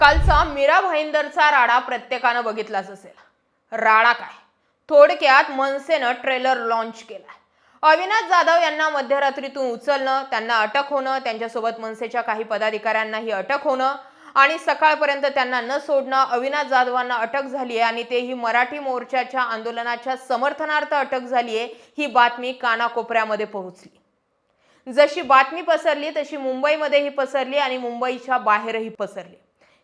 कालचा मीरा भाईंदरचा राडा प्रत्येकानं बघितलाच असेल. राडा काय? थोडक्यात मनसेनं ट्रेलर लॉन्च केला अविनाश जाधव यांना मध्यरात्रीतून उचलणं त्यांना अटक होणं त्यांच्यासोबत मनसेच्या काही पदाधिकाऱ्यांनाही अटक होणं आणि सकाळपर्यंत त्यांना न सोडणं अविनाश जाधवांना अटक झाली आहे आणि तेही मराठी मोर्चाच्या आंदोलनाच्या समर्थनार्थ अटक झाली आहे ही बातमी कानाकोपऱ्यामध्ये पोहोचली. जशी बातमी पसरली तशी मुंबईमध्येही पसरली आणि मुंबईच्या बाहेरही पसरली.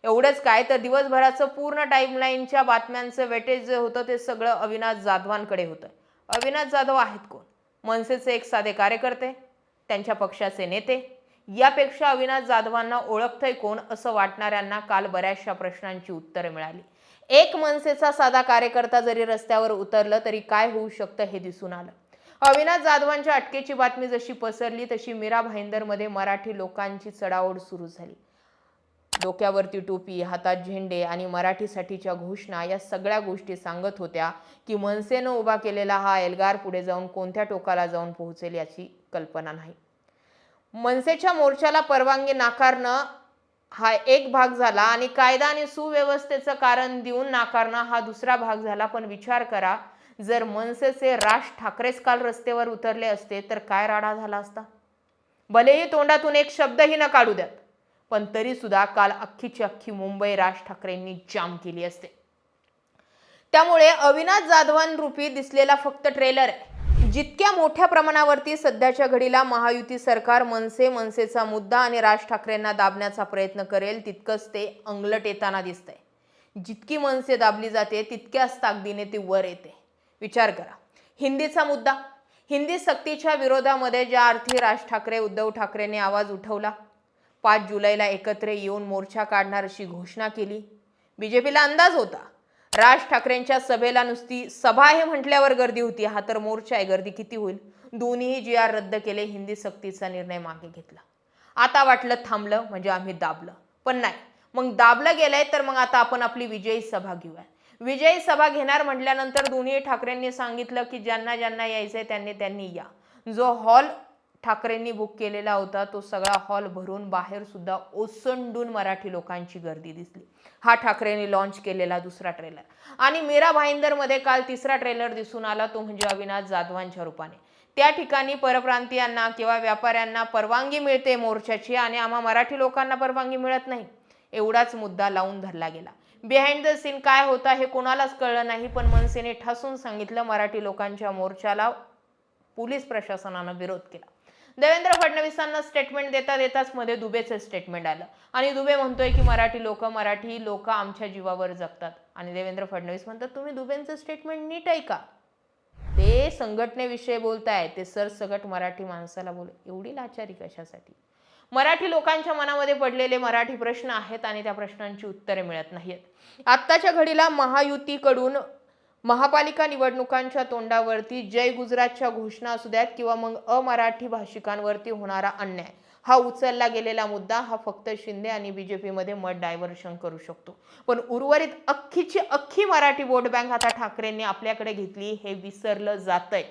एवढंच काय तर दिवसभराचं पूर्ण टाईमलाईनच्या बातम्यांचं वेटेज जे होतं ते सगळं अविनाश जाधवांकडे होतं. अविनाश जाधव आहेत कोण? मनसेचे एक साधे कार्यकर्ते त्यांच्या पक्षाचे नेते. यापेक्षा अविनाश जाधवांना ओळखतंय कोण असं वाटणाऱ्यांना काल बऱ्याचशा प्रश्नांची उत्तरं मिळाली. एक मनसेचा साधा कार्यकर्ता जरी रस्त्यावर उतरलं तरी काय होऊ शकतं हे दिसून आलं. अविनाश जाधवांच्या अटकेची बातमी जशी पसरली तशी मीरा भाईंदरमध्ये मराठी लोकांची चढाओढ सुरू झाली. डोक्यावरती टोपी हातात झेंडे आणि मराठीसाठीच्या घोषणा या सगळ्या गोष्टी सांगत होत्या की मनसेनं उभा केलेला हा एल्गार पुढे जाऊन कोणत्या टोकाला जाऊन पोहोचेल याची कल्पना नाही. मनसेच्या मोर्चाला परवानगी नाकारणं हा एक भाग झाला आणि कायदा आणि सुव्यवस्थेचं कारण देऊन नाकारणं हा दुसरा भाग झाला. पण विचार करा जर मनसेचे राज ठाकरेच काल रस्त्यावर उतरले असते तर काय राडा झाला असता? भलेही तोंडातून एक शब्दही न काढू द्यात. पण तरी सुद्धा काल अख्खीची अख्खी मुंबई राज ठाकरेंनी जाम केली असते. त्यामुळे अविनाश जाधवांरूपी दिसलेला फक्त ट्रेलर आहे. जितक्या मोठ्या प्रमाणावरती सध्याच्या घडीला महायुती सरकार मनसे मनसेचा मुद्दा आणि राज ठाकरेंना दाबण्याचा प्रयत्न करेल तितकंच ते अंगलट येताना दिसतंय. जितकी मनसे दाबली जाते तितक्याच ताकदीने ती वर येते. विचार करा. हिंदीचा मुद्दा. हिंदी सक्तीच्या विरोधामध्ये ज्या अर्थी राज ठाकरे उद्धव ठाकरेंनी आवाज उठवला पाच जुलैला एकत्र येऊन मोर्चा काढणार अशी घोषणा केली. बीजेपीला अंदाज होता राज ठाकरेंच्या सभेला नुसती सभा हे म्हटल्यावर गर्दी होती. हा तर मोर्चा आहे गर्दी किती होईल? दोन्ही जी आर रद्द केले हिंदी सक्तीचा निर्णय मागे घेतला. आता वाटलं थांबलं म्हणजे आम्ही दाबलं. पण नाही मग दाबलं गेलंय तर मग आता आपण आपली विजयी सभा घेऊया विजयी सभा घेणार म्हटल्यानंतर दोन्ही ठाकरेंनी सांगितलं की ज्यांना ज्यांना यायचंय त्यांनी त्यांनी या. जो हॉल ठाकरेंनी बुक केलेला होता. तो सगळा हॉल भरून बाहेर सुद्धा ओसंडून मराठी लोकांची गर्दी दिसली. हा ठाकरेंनी लॉन्च केलेला दुसरा ट्रेलर आणि मीरा भाईंदरमध्ये काल तिसरा ट्रेलर दिसून आला तो म्हणजे अविनाश जाधवांच्या रूपाने. त्या ठिकाणी परप्रांतीयांना किंवा व्यापाऱ्यांना परवानगी मिळते मोर्चाची आणि आम्हा मराठी लोकांना परवानगी मिळत नाही. एवढाच मुद्दा लावून धरला गेला. बिहाइंड द सीन काय होता हे कोणालाच कळलं नाही पण मनसेने ठासून सांगितलं मराठी लोकांच्या मोर्चाला पोलीस प्रशासनानं विरोध केला. देवेंद्र फडणवीसांना स्टेटमेंट देता देताच मध्ये दुबेचं स्टेटमेंट आलं. आणि दुबे म्हणतोय की मराठी लोक मराठी लोक आमच्या जीवावर जगतात. आणि देवेंद्र फडणवीस म्हणतात तुम्ही दुबेंचं स्टेटमेंट नीट ऐका. ते संघटनेविषयी बोलताय ते सरसगट मराठी माणसाला बोल एवढी लाचारी कशासाठी? मराठी लोकांच्या मनामध्ये पडलेले मराठी प्रश्न आहेत आणि त्या प्रश्नांची उत्तरे मिळत नाहीत आत्ताच्या घडीला महायुतीकडून महापालिका निवडणुकांच्या तोंडावरती जय गुजरातच्या घोषणा असू द्यात किंवा मग अमराठी भाषिकांवरती होणारा अन्याय. हा उचलला गेलेला मुद्दा हा फक्त शिंदे आणि बीजेपीमध्ये मत डायव्हर्शन करू शकतो. पण उर्वरित अख्खीची अख्खी मराठी वोट बँक आता ठाकरेंनी आपल्याकडे घेतली हे विसरलं जातंय.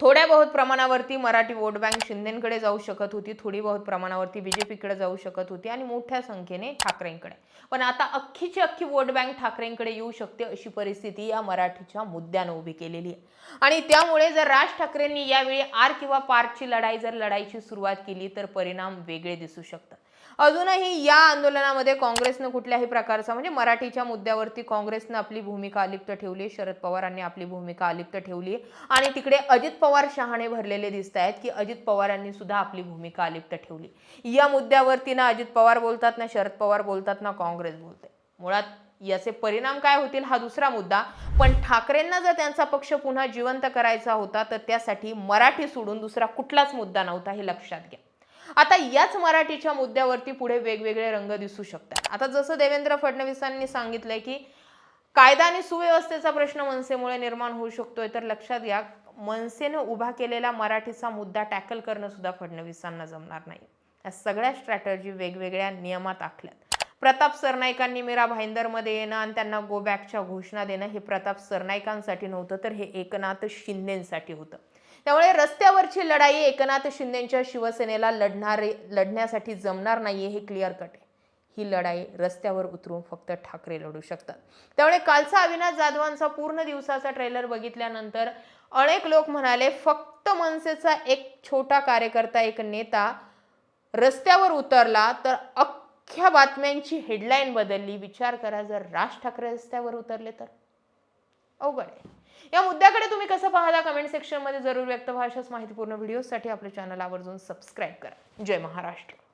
थोड्या बहुत प्रमाणावरती मराठी वोट बँक शिंदेकडे जाऊ शकत होती थोडी बहुत प्रमाणावरती बीजेपीकडे जाऊ शकत होती आणि मोठ्या संख्येने ठाकरेंकडे. पण आता अख्खीची अख्खी वोट बँक ठाकरेंकडे येऊ शकते अशी परिस्थिती या मराठीच्या मुद्द्यानं उभी केलेली आहे. आणि त्यामुळे जर राज ठाकरेंनी यावेळी आर किंवा पारची लढाई जर लढाईची सुरुवात केली तर परिणाम वेगळे दिसू शकतात. अजूनही या आंदोलनामध्ये काँग्रेसनं कुठल्याही प्रकारचा म्हणजे मराठीच्या मुद्द्यावरती काँग्रेसनं आपली भूमिका अलिप्त ठेवली शरद पवारांनी आपली भूमिका अलिप्त ठेवली. आणि तिकडे अजित पवार शहाणे भरलेले दिसत आहेत की अजित पवारांनी सुद्धा आपली भूमिका अलिप्त ठेवली. या मुद्द्यावरती ना अजित पवार बोलतात ना शरद पवार बोलतात ना काँग्रेस बोलते मुळात याचे परिणाम काय होतील हा दुसरा मुद्दा. पण ठाकरेंना जर त्यांचा पक्ष पुन्हा जिवंत करायचा होता तर त्यासाठी मराठी सोडून दुसरा कुठलाच मुद्दा नव्हता हे लक्षात घ्या. आता याच मराठीच्या मुद्द्यावरती पुढे वेगवेगळे रंग दिसू शकतात. आता जसं देवेंद्र फडणवीसांनी सांगितलंय की कायदा आणि सुव्यवस्थेचा प्रश्न मनसेमुळे निर्माण होऊ शकतोय तर लक्षात घ्या मनसेने उभा केलेला मराठीचा मुद्दा टॅकल करणं सुद्धा फडणवीसांना जमणार नाही. या सगळ्या स्ट्रॅटर्जी वेगवेगळ्या नियमात आखल्यात. प्रताप सरनाईकांनी मीरा भाईंदरमध्ये येणं आणि त्यांना गो बॅकच्या घोषणा देणं हे प्रताप सरनाईकांसाठी नव्हतं तर हे एकनाथ शिंदेंसाठी होतं. त्यामुळे रस्त्यावरची लढाई एकनाथ शिंदेच्या शिवसेनेला लढणारे लढण्यासाठी जमणार नाहीये हे क्लिअर कट आहे. ही लढाई रस्त्यावर उतरून फक्त ठाकरे लढू शकतात. त्यामुळे कालचा अविनाश जाधवांचा पूर्ण दिवसाचा ट्रेलर बघितल्यानंतर अनेक लोक म्हणाले फक्त मनसेचा एक छोटा कार्यकर्ता एक नेता रस्त्यावर उतरला तर अख्ख्या बातम्यांची हेडलाईन बदलली. विचार करा जर राज ठाकरे रस्त्यावर उतरले तर. अवघड आहे. या मुद्द्याकडे तुम्ही कसं पाहता कमेंट सेक्शनमध्ये जरूर व्यक्त व्हा. अशाच माहितीपूर्ण व्हिडिओसाठी आपल्या चॅनल आवर्जून सबस्क्राईब करा. जय महाराष्ट्र.